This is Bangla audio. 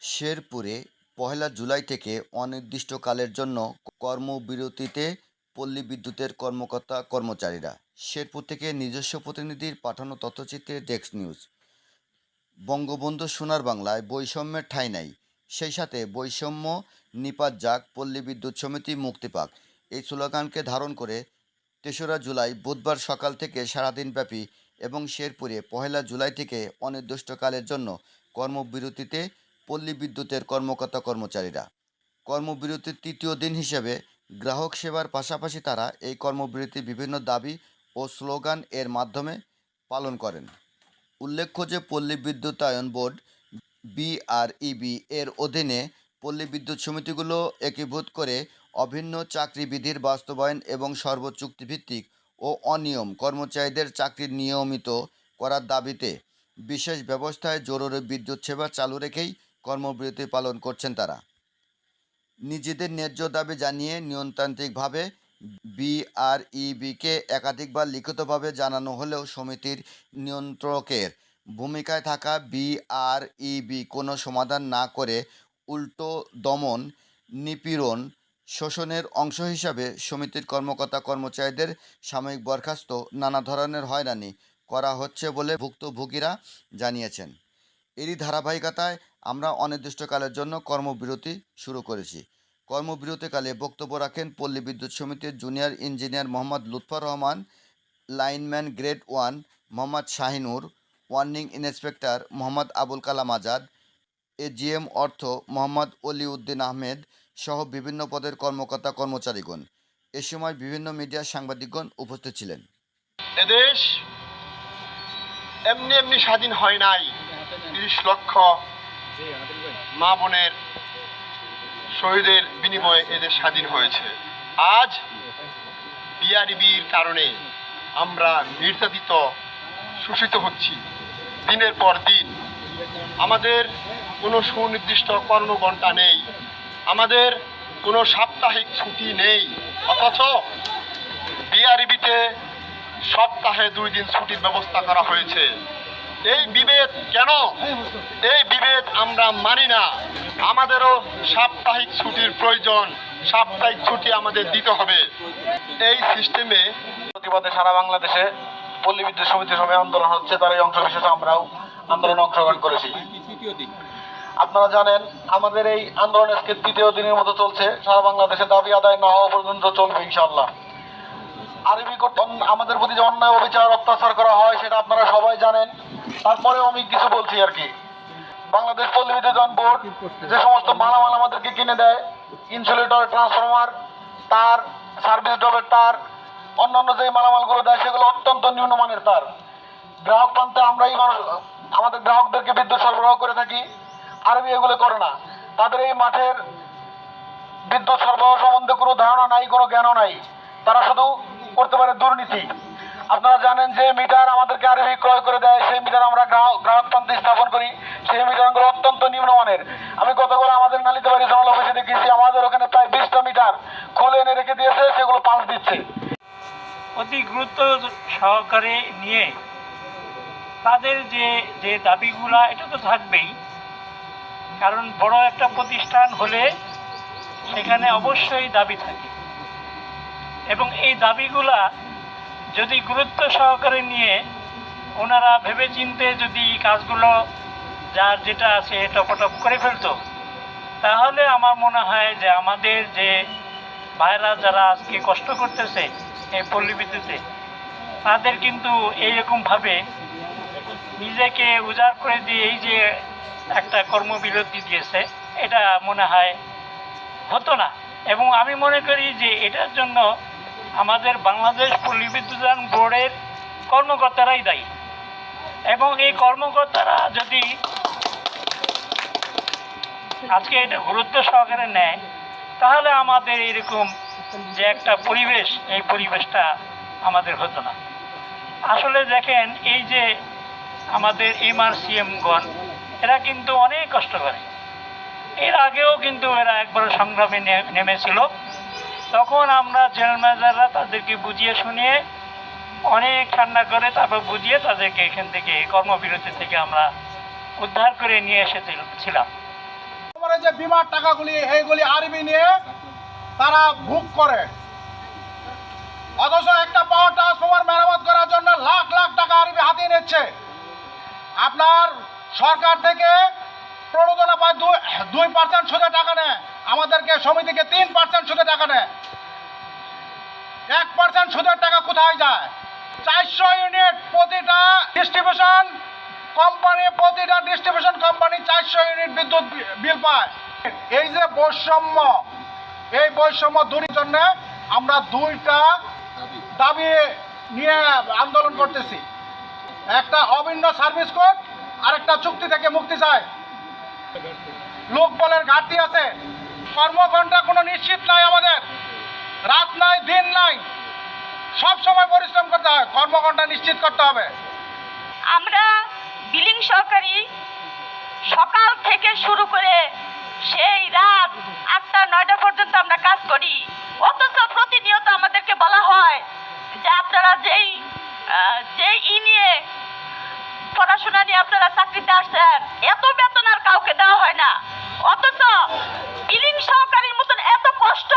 শেরপুরে পহেলা জুলাই থেকে অনির্দিষ্টকালের জন্য কর্মবিরতিতে পল্লী বিদ্যুতের কর্মকর্তা কর্মচারীরা। শেরপুর থেকে নিজস্ব প্রতিনিধির পাঠানো তথ্যচিত্রে ডেস্ক নিউজ। বঙ্গবন্ধু সোনার বাংলায় বৈষম্যের ঠাঁই নাই। সেই সাথে বৈষম্য নিপাত যাক, পল্লী বিদ্যুৎ সমিতি মুক্তি পাক। এই স্লোগানকে ধারণ করে তেসরা জুলাই বুধবার সকাল থেকে সারাদিনব্যাপী এবং শেরপুরে পহেলা জুলাই থেকে অনির্দিষ্টকালের জন্য কর্মবিরতিতে পল্লী বিদ্যুতের কর্মকর্তা কর্মচারীরা। কর্মবিরতির তৃতীয় দিন হিসেবে গ্রাহক সেবার পাশাপাশি তারা এই কর্মবিরতি বিভিন্ন দাবি ও স্লোগান এর মাধ্যমে পালন করেন। উল্লেখ্য যে পল্লী বিদ্যুতায়ন বোর্ড বিআরইবি এর অধীনে পল্লী বিদ্যুৎ সমিতিগুলো একীভূত করে অভিন্ন চাকরি বিধির বাস্তবায়ন এবং সর্বচুক্তিভিত্তিক ও অনিয়ম কর্মচারীদের চাকরি নিয়মিত করার দাবিতে বিশেষ ব্যবস্থায় জরুরি বিদ্যুৎ সেবা চালু রেখেই কর্মবিরতি পালন করছেন তারা। নিজেদের ন্যায্য দাবি জানিয়ে নিয়মতান্ত্রিকভাবে বিআরইবিকে একাধিকবার লিখিতভাবে জানানো হলেও সমিতির নিয়ন্ত্রকের ভূমিকায় থাকা বিআরইবি কোনো সমাধান না করে উল্টো দমন, নিপীড়ন, শোষণের অংশ হিসাবে সমিতির কর্মকর্তা কর্মচারীদের সাময়িক বরখাস্ত নানা ধরনের হয়রানি করা হচ্ছে বলে ভুক্তভোগীরা জানিয়েছেন। এরই ধারাবাহিকতায় আমরা অনির্দিষ্টকালের জন্য কর্মবিরতি শুরু করেছি। কর্মবিরতিকালে বক্তব্য রাখেন পল্লী বিদ্যুৎ সমিতির junior engineer Mohammad Lutfor Rahman, lineman grade one Mohammad Shahinur, wiring inspector Mohammad Abul Kalam Azad AGM অর্থ মোহাম্মদ অলি উদ্দিন আহমেদ সহ বিভিন্ন পদের কর্মকর্তা কর্মচারীগণ। এ সময় বিভিন্ন মিডিয়ার সাংবাদিকগণ উপস্থিত ছিলেন। এদেশ এমনি এমনি স্বাধীন হয় নাই। তিরিশ লক্ষ মা বোনের শহীদের বিনিময়ে এদের স্বাধীন হয়েছে। আজ বিআরবির কারণে আমরা নির্যাতিত, শোষিত হচ্ছি। দিনের পর দিন আমাদের কোনো সুনির্দিষ্ট কর্মঘণ্টা নেই। আমাদের কোনো সাপ্তাহিক ছুটি নেই। অথচ বিআরবিতে সপ্তাহে দুই দিন ছুটির ব্যবস্থা করা হয়েছে। এই বিভেদ কেন? এই বিভেদ আমরা মানি না। আমাদেরও সাপ্তাহিক ছুটির প্রয়োজন। সাপ্তাহিক ছুটি আমাদের দিতে হবে। এই সিস্টেমে প্রতিবাদে সারা বাংলাদেশে পল্লী বিদ্যুৎ সমিতির সময় আন্দোলন হচ্ছে, তার এই অংশ বিশেষ আমরাও আন্দোলনে অংশগ্রহণ করেছি। আপনারা জানেন, আমাদের এই আন্দোলন আজকে তৃতীয় দিনের মতো চলছে। সারা বাংলাদেশে দাবি আদায় না হওয়া পর্যন্ত চলবে ইনশাল্লাহ আরবি আমাদের প্রতি যে অন্যায় অবিচার, অত্যাচার করা হয়, সেটা আপনারা সবাই জানেন। তারপরেও আমি কিছু বলছি আর কি। বাংলাদেশ পল্লী বিদ্যুৎ বোর্ড যে সমস্ত মালামাল আমাদেরকে কিনে দেয় ইনসুলেটর ট্রান্সফরমার তার সার্ভিস ডবের তার, অন্যান্য যে মালামালগুলো দেয়, সেগুলো অত্যন্ত নিম্নমানের তার। গ্রাহক প্রান্তে আমরাই আমাদের গ্রাহকদেরকে বিদ্যুৎ সরবরাহ করে থাকি। আরবি এগুলো করে না। তাদের এই মাঠের বিদ্যুৎ সরবরাহ সম্বন্ধে কোনো ধারণা নাই, কোনো জ্ঞানও নাই। তারা শুধু করতে পারে দুর্নীতি। আপনারা জানেন যে মিটার আমাদেরকে আরবি ক্রয় করে দেয়, সেই মিটার আমরা গ্রাহক প্রান্তে স্থাপন করি। সেই মিটারগুলো অত্যন্ত নিম্নমানের। আমি গতকাল আমাদের নালিতাবাড়ি জোনাল অফিসে দেখেছি, আমাদের ওখানে প্রায় বিশটা মিটার খুলে এনে রেখে দিয়েছে, সেগুলো পাঁচ দিচ্ছে। অতি গুরুত্ব সহকারে নিয়ে তাদের যে যে দাবিগুলা, এটা তো থাকবেই। কারণ বড় একটা প্রতিষ্ঠান হলে সেখানে অবশ্যই দাবি থাকে। এবং এই দাবিগুলা যদি গুরুত্ব সহকারে নিয়ে ওনারা ভেবেচিন্তে যদি কাজগুলো যার যেটা আছে টপটপ করে ফেলতো, তাহলে আমার মনে হয় যে আমাদের যে ভাইরা যারা আজকে কষ্ট করতেছে এই পল্লী বিদ্যুতে তাদের কিন্তু এইরকমভাবে নিজেকে উজাড় করে দিয়ে এই যে একটা কর্মবিরতি দিয়েছে, এটা মনে হয় হতো না। এবং আমি মনে করি যে এটার জন্য আমাদের বাংলাদেশ পল্লী বিদ্যুতায়ন বোর্ডের কর্মকর্তারাই দায়ী। এবং এই কর্মকর্তারা যদি আজকে এটা গুরুত্ব সহকারে নেয়, তাহলে আমাদের এরকম যে একটা পরিবেশ, এই পরিবেশটা আমাদের হতো না। আসলে দেখেন, এই যে আমাদের এম আর এমআরসিএমগণ, এরা কিন্তু অনেক কষ্ট করে। এর আগেও কিন্তু এরা একবার সংগ্রামে নেমেছিল। তখন আমরা জেনারেল ম্যানেজাররা তাদেরকে বুঝিয়ে শুনিয়ে অনেক ঠান্ডা করে তারপর বুঝিয়ে তাদেরকে এখান থেকে কর্মবিরতি থেকে আমরা উদ্ধার করে নিয়ে এসেছিলাম। যে বিমার টাকাগুলি, এইগুলি আরবি নিয়ে তারা ভুগ করে। অথচ একটা পাওয়ার ট্রান্সফরমার মেরামত করার জন্য লাখ লাখ টাকা আরবি হাতিয়ে নিচ্ছে। আপনার সরকার থেকে প্রণোদনা পায় দুই দুই পার্সেন্ট সুদে টাকা নেয়, আমাদেরকে সমিতিকে তিন পার্সেন্ট সুদে টাকা নেয়। এক পার্সেন্ট সুদের টাকা কোথায় যায়? চারশো ইউনিট প্রতিটা ডিস্ট্রিবিউশন কোম্পানি প্রতিটা ডিস্ট্রিবিউশন কোম্পানি চারশো ইউনিট বিদ্যুৎ বিল পায়। এই যে বৈষম্য, এই বৈষম্য দূরের জন্য আমরা দুইটা দাবি নিয়ে আন্দোলন করতেছি। একটা অভিন্ন সার্ভিস কোড আর একটা চুক্তি থেকে মুক্তি চাই। লোক বলের ঘাটতি আছে। কর্মঘণ্টা কোনো নিশ্চিত নাই আমাদের। রাত নাই, দিন নাই। সব সময় পরিশ্রম করতে হয়, কর্মঘণ্টা নিশ্চিত করতে হবে। আমরা বিলিং সহকারী সকাল থেকে শুরু করে সেই রাত আটটা, নয়টা পর্যন্ত আমরা কাজ করি। অথচ প্রতিনিয়ত আমাদেরকে বলা হয় যে আপনারা যেই যেই ই নিয়ে পড়াশোনা নিয়ে আপনারা চাকরিতে আসছেন, এত বেতন আর কাউকে দেওয়া হয় না। অথচ বিলিং সহকারীর মতন এত কষ্ট